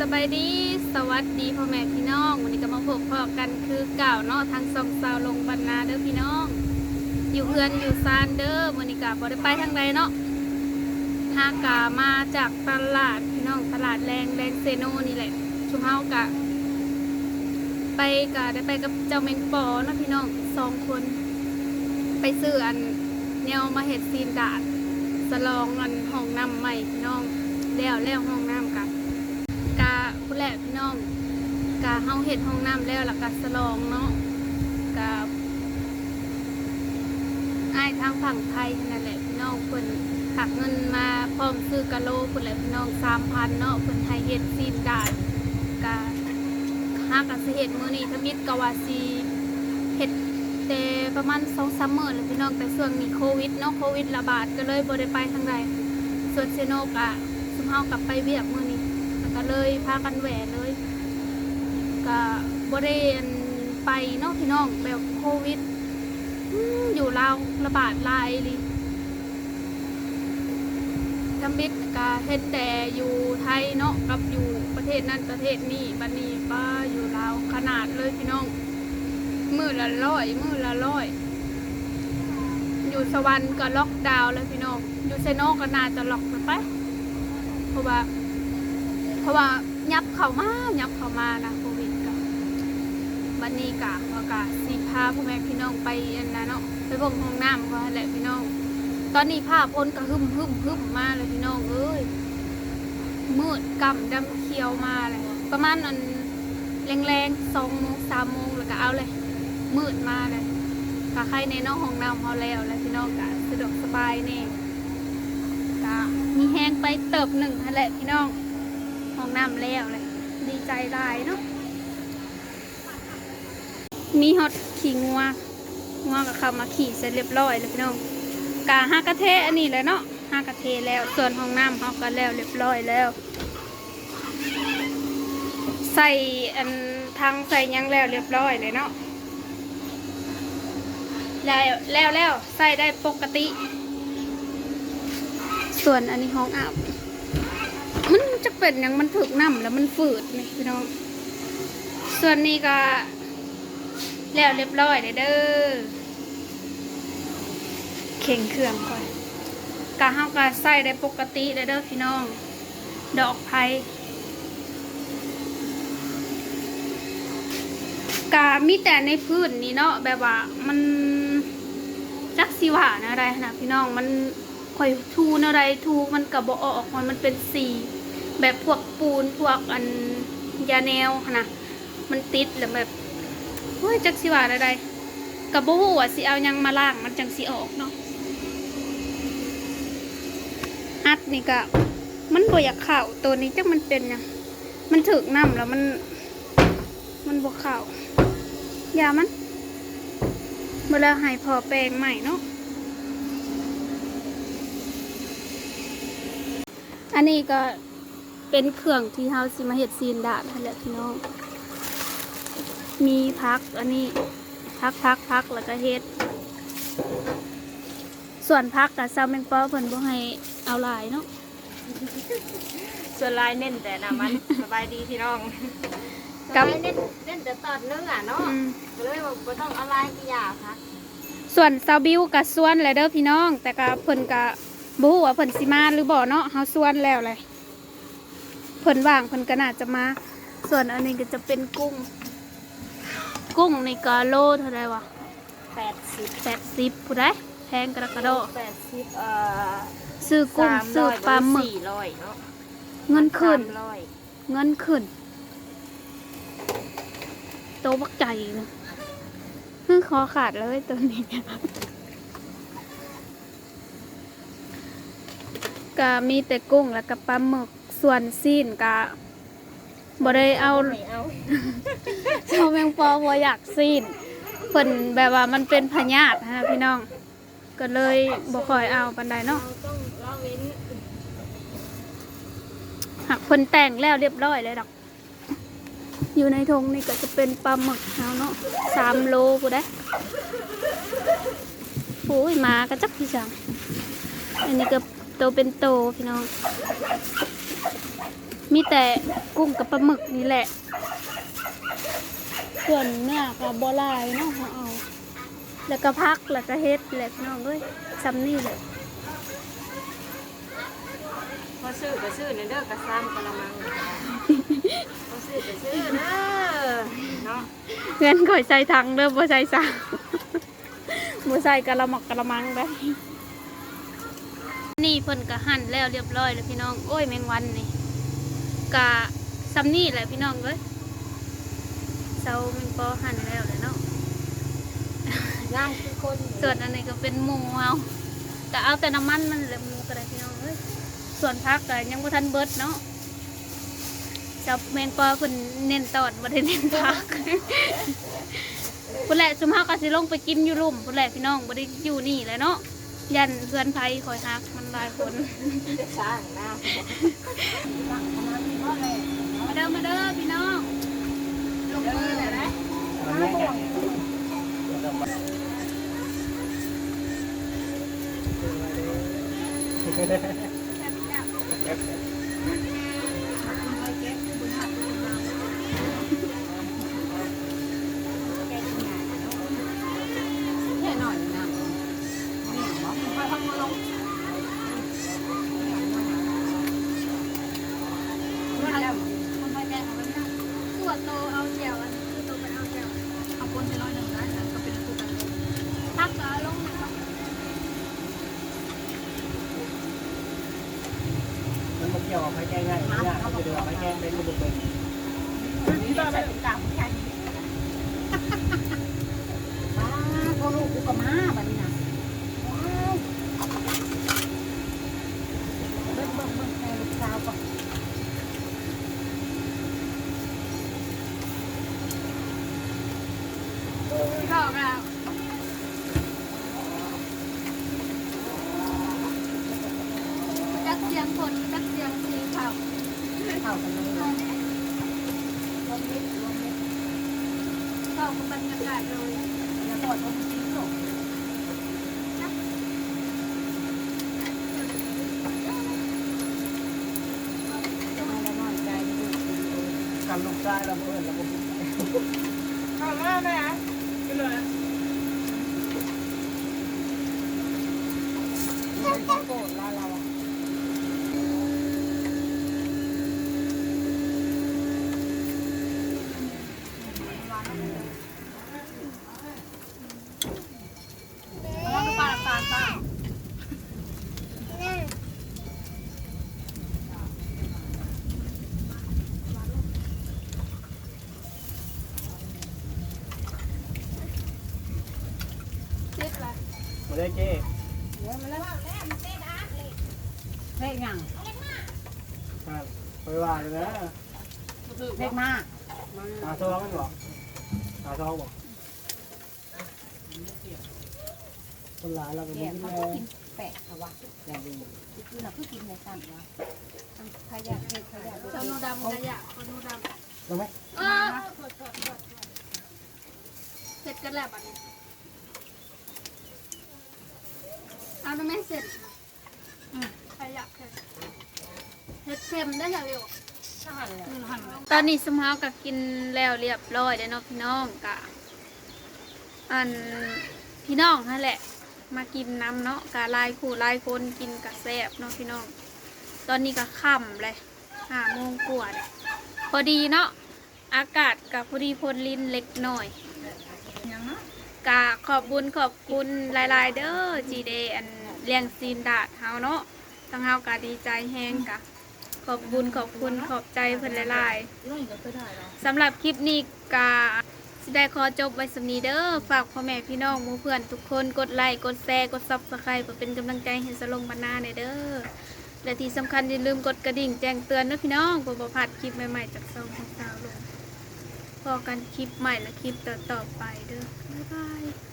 สบายดีสวัสดีพ่อแม่พี่น้อง วันนี้ก็มาพบพ่อกันคือเก่าเนาะทางสองสาวลงบรรณาเด้อพี่น้อง อยู่เพื่อนอยู่ซานเด้อวันนี้ก็บ่ได้ไปทางใดเนาะหากามาจากตลาดพี่น้องตลาดแรงแรงเซโนนี่แหละชุมเฮากะ ไปกะได้ไปกับเจ้าแมงปอเนาะพี่น้องสองคน ไปซื้ออันแนวมาเห็ดซีนดาดสลองอันห้องน้ำใหม่พี่น้องแล้วแล้วห้องน้ำกะกะ ผู้แหละพี่น้องกะเฮาเห็ดห้องน้ำแล้วแล้วกะสลองเนาะกะอ้ทางฝั่งไทยนั่นแหละพี่น้องเพิ่นหักเงินมาพร้อมซื้อกะโลเพิ่นแหละพี่น้องสามพันเนาะเพิ่นให้เห็ดซีดาดกะห้ากะสิเห็ดมื้อนี้ทมิตกะว่าสิเห็ดแต่ประมาณสองสามมื้อแล้วพี่น้องแต่ช่วงนี้โควิดเนาะโควิดระบาดก็เลยบ่ได้ไปทางใดส่วนเซโนกะซุมเฮากลับไปเวียกมื้อนี้ ก็เลยพากันแหวเลยก็บ่ได้อันไปนาะพี่น้องแบบโควิด อยู่ลาวระบาดลายอีหลิจำบิดก็เฮ็ดแต่อยู่ไทยเนาะกับอยู่ประเทศนั้นประเทศนี้บัดนี้ป้าอยู่ลาวขนาดเลยพี่น้อง มือละร้อยมือละร้อยอยู่สวรรค์ก็ล็อกดาวน์แล้วพี่น้อง อยู่เซโนก็น่าจะล็อกไปเพราะว่า เพราะว่ายับเข้ามายับเข้ามานะโควิดกับบันนี้กะว่ากะสีพาพ่อแม่พี่น้องไปอันนั้นเนาะไปเบ่งห้องน้ำก็แหละพี่น้อง ตอนนี้ผ้าพ้นก็หึมหึมหึมมาเลยพี่น้องเอ้ยมืดกำดำเขียวมาเลยประมาณอันแรงๆสองโมงสามโมงแล้วก็เอาเลย มืดมาเลยก็ใครในน้องห้องน้ำเขาแล้วแล้วพี่น้องก็สะดวกสบายแนี่ก็มีแห้งไปเติบหนึ่งแหละพี่น้อง ห้องน้ำแล้วเลยดีใจหลายเนาะมีฮอตขี่งัวงัวกับเขามาขี่เสร็จเรียบร้อยแล้วพี่น้องกาห้ากระเทอันนี้แหละเนาะห้ากระเทแล้ว ส่วนห้องน้ำเขาก็แล้วเรียบร้อยแล้ว ใส่อันทางใส่ยังแล้วเรียบร้อยเลยเนาะแล้วแล้วแล้วใส่ได้ปกติ ส่วนอันนี้ห้องอาบ มันจะเป็นอย่างมันถึกน้ำแล้วมันฝืดนี่พี่น้อง ส่วนนี้ก็แล้วเรียบร้อยเลยเด้อเข่งเครื่องก่อนกะห้ากะใส่ได้ปกติเลยเด้อพี่น้อง ดอกไผ่กะมีแต่ในพื้นนี่เนาะแบบว่ามันจักสิว่านะอะไรนะพี่น้องมัน ค่อยทูนอะไรทูมันกะบ่ออกมันมันเป็นสีแบบพวกปูนพวกอันยาแนวนะมันติดแล้วแบบเฮ้ยจักสิว่าอะไรกะบ่ฮู้ว่าสิเอายังมาล้างมันจังสิออกเนาะอัดนี่ก็มันบ่อยากเข้าตัวนี้จักมันเป็นยังมันถึกน้ำแล้วมัน มันบ่เข้ายามันเวลาหายพอแปลงใหม่เนาะ อันนี้ก็เป็นเครื่องที่เฮาสิมาเฮ็ดซีนดาดนั่นแหละพี่น้อง มีพักอันนี้พักพักพักแล้วก็เฮ็ด ส่วนพักกับซาวแมงปอเพิ่นบ่ให้เอาหลายเนาะส่วนลายเน้นแต่น้ำมันสบายดีพี่น้องกับลายเน้นเน้นแต่ตอนนึงอะเนาะอืม ก็เลยบอกว่าต้องเอาลายกี่อย่างค่ะส่วนซาวบิวกับส่วนแหละเด้อพี่น้อง แต่ก็เพิ่นก็ บ่ฮู้ว่าเพิ่นสิมาหรือบ่เนาะเฮาส่วนแล้วเลยเพิ่นว่างเพิ่นก็น่าจะมา ส่วนอันนี้ก็จะเป็นกุ้ง กุ้งนี่ก็โลเท่าไหร่วะแปดสิบ80ผู้ใดแพงกระกระโดดแปดสิบเอ่อซื้อกุ้งสามซื้อร้อยปลาหมึกสี่ร้อยเนาะเงินขึ้นสามร้อยเงินขึ้น โตบักใจเลยคือคอขาดเลยตัวนี้ ก็มีแต่กุ้งแล้วก็ปลาหมึกส่วนซีนก็บ่ได้เอาไม่เอาชาวแมงปอบ่อยากซีนเพิ่นแบบว่ามันเป็นพยาธินะพี่น้อง ก็เลยบ่ค่อยเอาปานใดเนาะเราต้องละเว้นหักเพิ่นแต่งแล้วเรียบร้อยเลยดอก อยู่ในธงนี่ก็จะเป็นปลาหมึกเอาเนาะสามโลกูได้โอ้ยหมาก็จักพี่จังอันนี้ก็ โตเป็นโตพี่น้อง มีแต่กุ้งกับปลาหมึกนี่แหละ ส่วนเนื้อกับบหลายเนาะเขาเอา แล้วก็พักแล้วก็เฮ็ดแหละพี่น้องเอ้ยซ้ำนี่แหละพอซื้อก็ซื้อในเด้อกระซ้ำกะละมังพอซื้อก็ซื้อเด้อเนาะเงินก่อยใส่ถังเด้อบ่ใส่ซาบ่ใส่กะละมักกะละมังได้ นี่เพิ่นก็หั่นแล้วเรียบร้อยแล้วพี่น้อง โอ้ยแมงวันนี่กะซ้ำนี่แหละพี่น้องเอ้ยเซาแมงปอหั่นแล้วแหละเนาะย่างคือคนส่วนอันนี้ก็เป็นหมูเอาแต่เอาแต่น้ำมันมันเลยหมูก็ได้พี่น้องเอ้ยส่วนพักก็ยังบ่ทันเบิดเนาะจับแมงปอเพิ่นเน้นตอดบ่ได้เน้นพักพุ่นแหละสุมเฮาก็สิลงไปกินอยู่ลุ่มพุ่นแหละพี่น้องบ่ได้อยู่นี่แหละเนาะ ยันเพื่อนไผคอยฮักมันหลายคนจะสร้างนะมาเด้อมาเด้อพี่น้องลงมือเลยนะมั ไม่แกงง่ายเนี่ยเขาจะเดินไม้แกงเป็นระบบเป็นพวกลูกกูก็มาบัดนี้นะเบิ่งเบิ่งเบิ่งแม่ลูกสาวก่อน เข้าแล้วจักเสียงคนจักเสียงสีขาว เข้ากันเลยรวมมิตรรวมมิตรเข้ากับบรรยากาศเลยยาปล่อยมันจริงหรอกมาแล้วน้อยใจลูกกันลูกชายเราเพื่อนเราผมเข้ามาไหมอะกินเลยโกรธละเราอะ แล้วก็ปลาปลาปลา ติดละ มาได้เจ๊เดี๋ยวมาแล้วเพลงยังไปว่าเลยนะเพลงมาหาซองไม่บอกหาซองบอกคนหลายเราเป็นแกคนเขาแม่ก็กินแปะค่ะวะอย่างดีคือเราเพิ่งกินในซ้ำวะขยะเทขยะเจ้านูดำกระยะคนนูดำรู้ไหมเออเสร็จกันแล้วบัดนี้ เอาได้ไหมเสร็จอืมขยะแค่เฮ็ดเค็มได้อย่างเดียวตอนนี้สมเฮาก็กินแล้วเรียบร้อยแล้วเนาะพี่น้องกะอันพี่น้องนั่นแหละ มากินน้ำเนาะกะลายคู่ลายคนกินกะแซ่บเนาะพี่น้อง ตอนนี้ก็ค่ำเลยห้าโมงกว่าเลยพอดีเนาะอากาศกับพอดีพลลินเล็กน้อย กะขอบบุญขอบคุณหลาย ๆ เด้อจีเดอันเลี้ยงซีนดาดเฮาเนาะทั้งเฮากะดีใจแฮงกะ ขอบบุญขอบคุณขอบใจเพิ่นหลายๆสำหรับคลิปนี้กาสิได้ขอจบไว้สำนีเด้อฝากพ่อแม่พี่น้องหมู่เพื่อนทุกคนกดไลค์กดแชร์กดซับสไครป์เพื่อเป็นกำลังใจให้สลงบรรณาในเด้อและที่สำคัญอย่าลืมกดกระดิ่งแจ้งเตือนนะพี่น้องเพื่อบ่พลาดคลิปใหม่ๆจากช่องของสาวล พอกันคลิปใหม่และคลิปต่อๆไปเด้อบ๊ายบาย